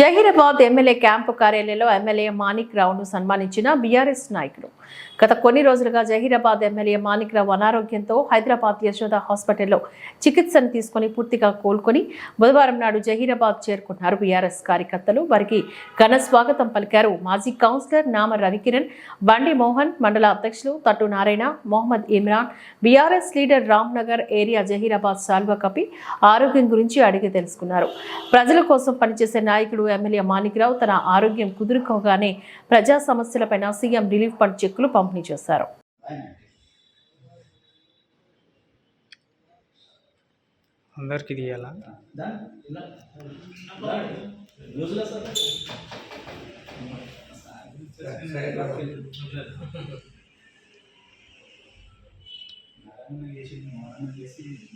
Zaheerabad MLA camp కార్యాలయంలో MLA Manik రావును సన్మానించిన బీఆర్ఎస్ నాయకుడు. గత కొన్ని రోజులుగా జహీరాబాద్ ఎమ్మెల్యే మాణిక్ రావు అనారోగ్యంతో హైదరాబాద్ యశోద హాస్పిటల్లో చికిత్సను తీసుకుని పూర్తిగా కోలుకొని బుధవారం నాడు జహీరాబాద్ చేరుకున్నారు బీఆర్ఎస్ కార్యకర్తలు. వారికి ఘన స్వాగతం పలికారు మాజీ కౌన్సిలర్ నామ రవికిరణ్ బండి మోహన్ మండల అధ్యక్షులు Tattu Narayana Mohammed Imran BRS leader Ram Nagar area Zaheerabad Salwa కపి ఆరోగ్యం గురించి అడిగి తెలుసుకున్నారు. ప్రజల కోసం పనిచేసే నాయకుడు ఎమ్మెల్యే మాణిక్రావు తన ఆరోగ్యం కుదురుకోగానే ప్రజా సమస్యలపైన సీఎం రిలీఫ్ ఫండ్ చెక్కులు పంపిణీ చేశారు. అందరికి తీయాలా? చేసి చేసి